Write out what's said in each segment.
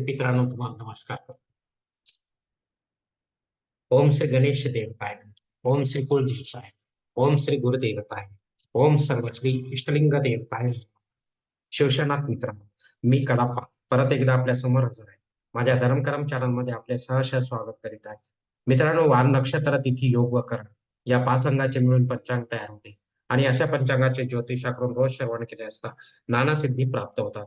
मित्रांनो तुम्हाला नमस्कार करतो. ओम श्री गणेश देवताय. ओम श्री कुलदेवताय ओम श्री गुरुदेवताय. ओम सर्व श्री इष्टलिंग देवताय. शिवसेनाथ मित्रांनो मी कडाप्पा. परत एकदा आपल्यासमोर हजर आहे. माझ्या धर्मकरम चॅनलमध्ये आपले सहर्ष स्वागत करीत आहे. मित्रांनो वार नक्षत्र तिथी योग व करण. या पाच अंगाचे मिळून पंचांग तयार होते. आणि अशा पंचांगाचे ज्योतिषाकडून रोज श्रवण केले असता नाना सिद्धी प्राप्त होतात.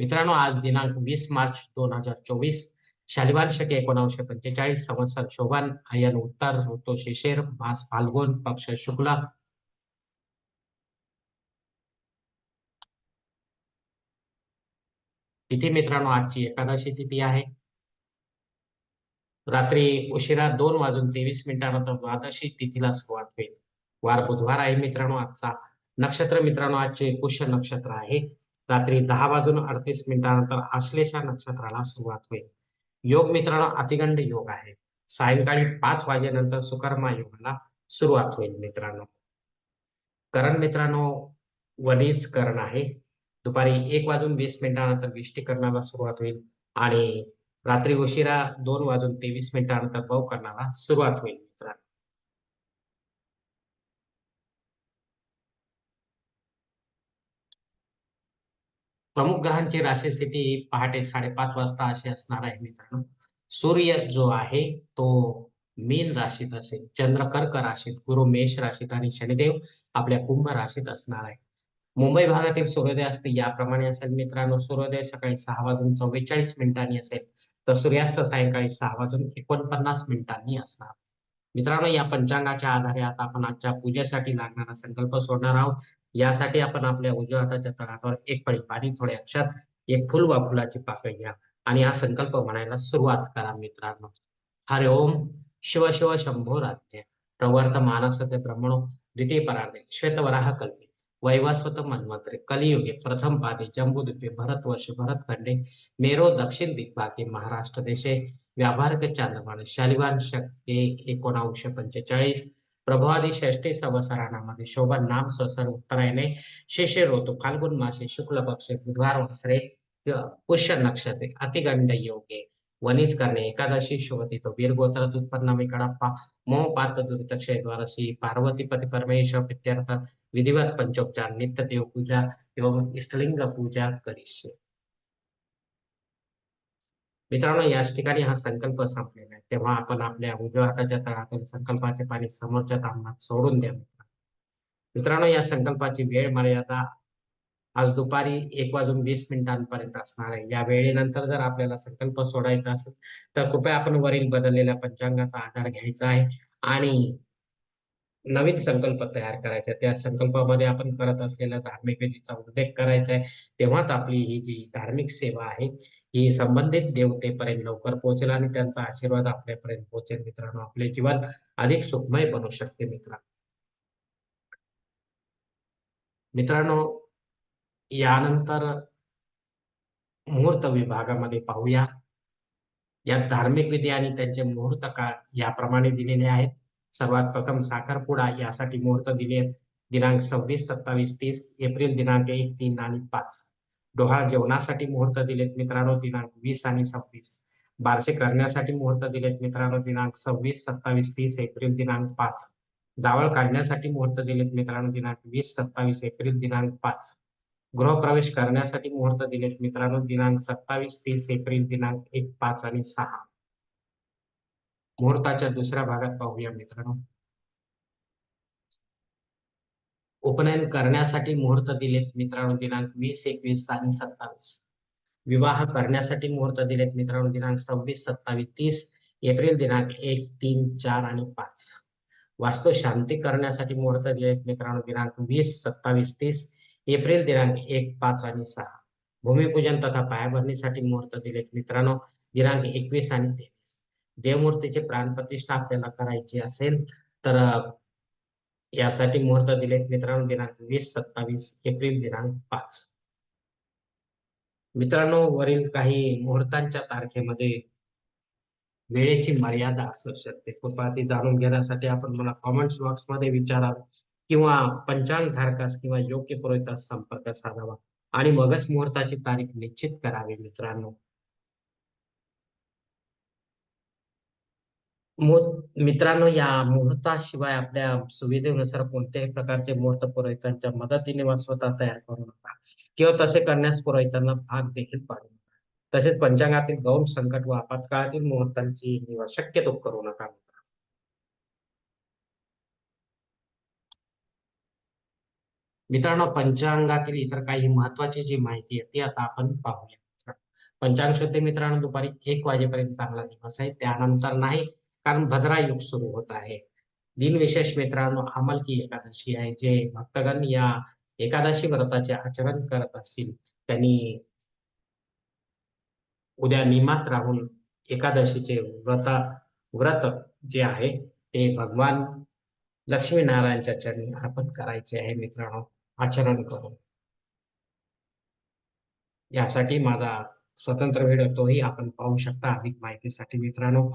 मित्रांनो आज दिनांक वीस मार्च दोन हजार चोवीस शालिवान शके एकोणावीसशे पंचेचाळीस संवत्सर शोभान आयन उत्तर ऋतू शिशिर मास फाल्गुन पक्ष शुक्ला. तिथी मित्रांनो आजची एकादशी तिथी आहे. रात्री उशिरा दोन वाजून तेवीस मिनिटानंतर द्वादशी तिथीला सुरुवात होईल. वार बुधवार आहे मित्रांनो आजचा नक्षत्र मित्रांनो आजचे पुष्य नक्षत्र आहे. रात्री दहा वाजून अडतीस मिनिटानंतर आश्लेषा नक्षत्राला सुरुवात होईल. योग मित्रांनो अतिगंड योग आहे. सायंकाळी पाच वाजेनंतर सुकर्मा योगाला सुरुवात होईल मित्रांनो. करण मित्रांनो वनीज करण आहे. दुपारी एक वाजून वीस मिनिटानंतर विष्टीकरणाला सुरुवात होईल आणि रात्री उशिरा दोन वाजून तेवीस मिनिटानंतर बव करणाला सुरुवात होईल मित्रांनो. प्रमुख ग्रहांची राशी स्थिती पहाटे साडेपाच वाजता अशी असणार आहे मित्रांनो. सूर्य जो आहे तो मीन राशीत असेल चंद्र कर्क राशीत गुरु मेष राशीत आणि शनिदेव आपल्या कुंभ राशीत असणार आहे. मुंबई भागातील सूर्योदय असते याप्रमाणे असेल मित्रांनो. सूर्योदय सकाळी सहा वाजून चव्वेचाळीस मिनिटांनी असेल तर सूर्यास्त सायंकाळी सहा वाजून एकोणपन्नास मिनिटांनी असणार. मित्रांनो या पंचांगाच्या आधारे आता आपण आजच्या पूजेसाठी लागणारा संकल्प सोडणार आहोत. यासाठी आपण आपल्या उजव्या हाताच्या तळहातावर एक पळी पाणी थोडे अक्षर एक फुल वा फुलाची पाकळी घ्या. आणि हा संकल्प म्हणायला सुरुवात करा मित्रांनो. हरे ओम शिव शिव शंभो राज्य प्रवर्त मानसते ब्रह्मणो द्वितीय परार्धे श्वेतवराह कल्पे. वैवस्वत मन्वंतरे कलियुगे प्रथम पादे जम्बूद्वीपे भरत भरतखंडे मेरो दक्षिण दिग्भागे महाराष्ट्र देशे. व्यावहारिक चांद्रमान शालिवान शक्ती एकोणावीसशे पंचेचाळीस. प्रभावादी षष्टी संवत्सरामध्ये शोभन नाम संवत्सर उत्तरायणे शिशिर ऋतू फाल्गुन मासे शुक्ल पक्ष बुधवार वासरे पुष्य नक्षत्रे अतिगंड योगे वनिज करणे एकादशी शुभती तो वीर गोत्रात उत्पन्न मी कडाप्पा मोह पात दुरितक्षय द्वारसी पार्वती पती परमेश्वर प्रित्यर्थ विधिवत पंचोपचार नित्य देव पूजा एवं इष्टलिंग पूजा करीशे मित्रांनो याच ठिकाणी हा संकल्प संपलेला आहे. तेव्हा आपण आपल्या उजव्या हाताच्या तळातून संकल्पाचे पाणी समोरच्या तांबणात सोडून द्या. मित्रांनो या संकल्पाची वेळ मर्यादा आज दुपारी एक वाजून वीस मिनिटांपर्यंत असणार आहे. या वेळेनंतर जर आपल्याला संकल्प सोडायचा असेल तर कृपया आपण वरील बदललेल्या पंचांगाचा आधार घ्यायचा आहे. आणि नवीन संकल्प तयार करायचा. त्या संकल्पामध्ये आपण करत असलेल्या धार्मिक विधीचा उल्लेख करायचा आहे. तेव्हाच आपली ही जी धार्मिक सेवा आहे ही संबंधित देवतेपर्यंत लवकर पोहोचेल आणि त्यांचा आशीर्वाद आपल्यापर्यंत पोहोचेल. मित्रांनो आपले जीवन अधिक सुखमय बनू शकते मित्र मित्रांनो यानंतर मुहूर्त विभागामध्ये पाहूया. यात धार्मिक विधी आणि त्यांचे मुहूर्त काळ याप्रमाणे दिलेले आहेत. सर्वात प्रथम साखरपुडा यासाठी मुहूर्त दिले दिनांक सव्वीस सत्तावीस तीस एप्रिल दिनांक एक तीन आणि पाच. डोहाळ जेवणासाठी मुहूर्त दिलेत मित्रांनो दिनांक वीस आणि सव्वीस. बारसे करण्यासाठी मुहूर्त दिलेत मित्रांनो दिनांक सव्वीस सत्तावीस तीस एप्रिल दिनांक पाच. जावळ काढण्यासाठी मुहूर्त दिलेत मित्रांनो दिनांक वीस सत्तावीस एप्रिल दिनांक पाच. गृहप्रवेश करण्यासाठी मुहूर्त दिलेत मित्रांनो दिनांक सत्तावीस तीस एप्रिल दिनांक एक पाच आणि सहा. मुहूर्ताच्या दुसऱ्या भागात पाहूया मित्रांनो. उपनयन करण्यासाठी मुहूर्त दिलेत मित्रांनो दिनांक वीस एकवीस आणि सत्तावीस. विवाह करण्यासाठी मुहूर्त दिलेत मित्रांनो दिनांक सव्वीस सत्तावीस तीस एप्रिल दिनांक एक तीन चार आणि पाच. वास्तू शांती करण्यासाठी मुहूर्त दिलेत मित्रांनो दिनांक वीस सत्तावीस तीस एप्रिल दिनांक एक पाच आणि सहा. भूमिपूजन तथा पायाभरणीसाठी मुहूर्त दिलेत मित्रांनो दिनांक एकवीस आणि तेवीस. देवमूर्तीची प्राणप्रतिष्ठा आपल्याला करायची असेल तर यासाठी मुहूर्त दिलेत मित्रांनो दिनांक वीस सत्तावीस एप्रिल दिनांक पाच. मित्रांनो वरील काही मुहूर्तांच्या तारखेमध्ये वेळेची मर्यादा असू शकते. कृपया ती जाणून घेण्यासाठी आपण मला कॉमेंट्स बॉक्समध्ये विचारा किंवा पंचांग धारकास किंवा योग्य पुरोहितास संपर्क साधावा आणि मगच मुहूर्ताची तारीख निश्चित करावी मित्रांनो. मित्रांनो या मुहूर्ताशिवाय आपल्या सुविधेनुसार कोणत्याही प्रकारचे मुहूर्त पुरोहितांच्या मदतीने वा स्वतः तयार करू नका. किंवा तसे करण्यास पुरोहितांना भाग देखील पाडू नका. तसेच पंचांगातील गौण संकट व आपत्काळातील मुहूर्तांची निवड शक्यतो करू नका. मित्रांनो पंचांगातील इतर काही महत्वाची जी माहिती आहे ती आता आपण पाहूया. पंचांग शुद्धी मित्रांनो दुपारी एक वाजेपर्यंत चांगला दिवस आहे. त्यानंतर नाही कारण भद्रा युग सुरू होत आहे. दिनविशेष मित्रांनो की एकादशी आहे. जे भक्तगण या एकादशी व्रताचे आचरण करत असतील त्यांनी उद्या निमात राहून एकादशीचे व्रत व्रत जे आहे ते भगवान लक्ष्मीनारायणच्या चरणी अर्पण करायचे आहे मित्रांनो आचरण करून. यासाठी माझा स्वतंत्र व्हिडिओ तोही आपण पाहू शकता अधिक माहितीसाठी मित्रांनो.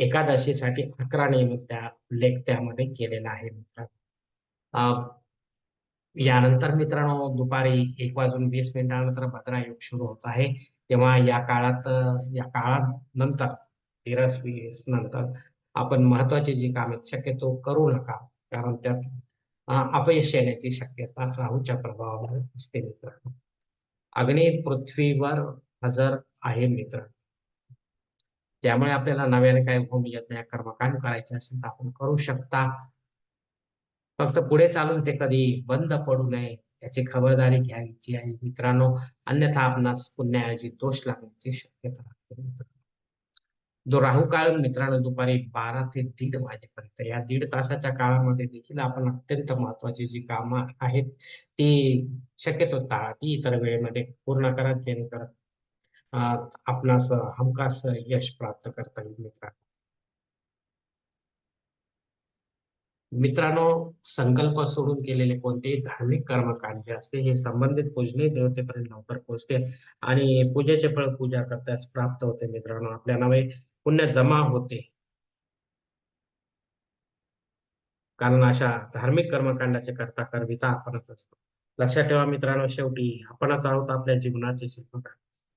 एकादशीसाठी अकरा नियमित त्या लेख त्यामध्ये केलेला आहे मित्रांनो. यानंतर मित्रांनो दुपारी एक वाजून वीस मिनिटानंतर बद्रायुग सुरू होत आहे. तेव्हा या काळात या काळात नंतर तेरास वीस नंतर आपण महत्वाची जी कामे शक्यतो करू नका. कारण त्यात अपयश येण्याची शक्यता राहूच्या प्रभावामध्ये असते मित्रांनो. अग्नी पृथ्वीवर हजर आहे मित्र त्यामुळे आपल्याला नव्याने काही भूमी नाही कर्मकांड करायचे असेल तर आपण करू शकता. फक्त पुढे चालून ते कधी बंद पडू नये याची खबरदारी घ्यायची आहे. मित्रांनो अन्यथा आपणास पुण्याऐवजी दोष लागण्याची शक्यता जो राहू काळ मित्रांनो दुपारी बारा ते दीड वाजेपर्यंत. या दीड तासाच्या काळामध्ये देखील आपण अत्यंत महत्वाची जी कामं आहेत ती शक्यतो ती इतर वेळेमध्ये पूर्ण करा जेणेकरून आपणास हमखास यश प्राप्त करता येईल मित्रांनो मित्रांनो संकल्प सोडून केलेले कोणतेही धार्मिक कर्मकांड जे असते हे संबंधित पूजने देवतेपर्यंत लवकर पोहोचते आणि पूजेचे फळ पूजा करताच प्राप्त होते मित्रांनो. आपल्या नावे पुण्य जमा होते. कारण अशा धार्मिक कर्मकांडाचे करता करविता आपणच असतो. लक्षात ठेवा मित्रांनो शेवटी आपणच आहोत आपल्या जीवनाचे शिल्पकार.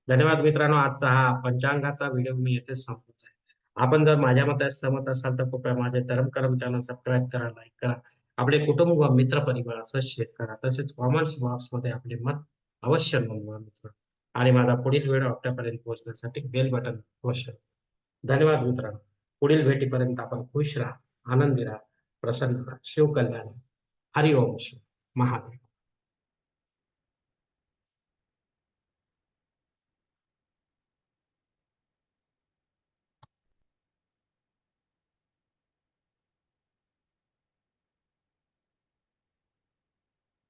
धन्यवाद मित्रांनो आजचा हा पंचांगाचा व्हिडिओ मी येथे संपवत आहे. आपण जर माझ्या मतात सहमत असाल तर कृपया माझे धर्म कर्म चॅनल सबस्क्राईब करा लाईक करा. आपले कुटुंब व मित्र परिवार असं शेअर करा. तसेच कॉमेंट्स बॉक्समध्ये आपले मत अवश्य नोंदवा मित्र. आणि माझा पुढील व्हिडिओ आपल्यापर्यंत पोहोचण्यासाठी बेल बटन अवश्य. धन्यवाद मित्रांनो. पुढील भेटीपर्यंत आपण खुश राहा आनंदी राहा प्रसन्न राहा. शिवकल्याण. हरिओम शिव महादेव.